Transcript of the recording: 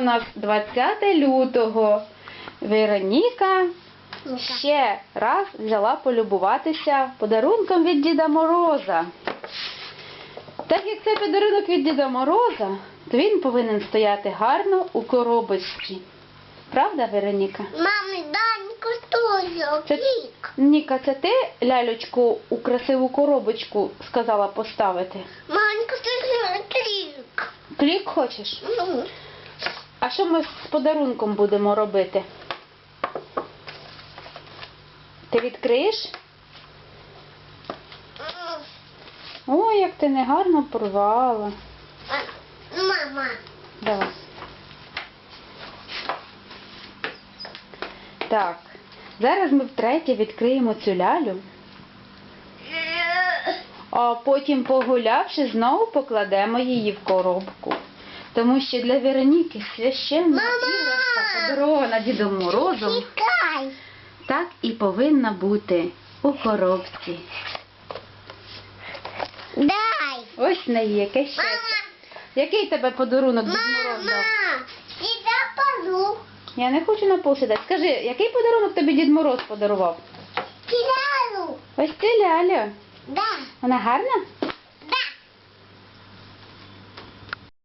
у нас 20 лютого. Вероніка ще раз взяла полюбуватися подарунком від Діда Мороза. Так як це подарунок від Діда Мороза, то він повинен стояти гарно у коробочці. Правда, Вероніка? Мамі, теж Це-. Ніка, це ти лялечку у красиву коробочку сказала поставити? Маньку теж клік. Клік хочеш? Ну, А що ми з подарунком будемо робити? Ти відкриєш? Ой, як ти негарно порвала. Мама. Давай. Так, зараз ми втретє відкриємо цю лялю, а потім, погулявши, знову покладемо її в коробку. Тому що для Вероніки священна іграшка, подарована Дідом Морозом, Чекай. так і повинна бути у коробці. Дай. Ось в неї яке. Мама. Який тебе подарунок Дід Мороз дав? Мама. Позу. Я не хочу на пол сідати. Скажи, який подарунок тобі Дід Мороз подарував? Кидаю. Ось ти ляля. Да. Вона гарна?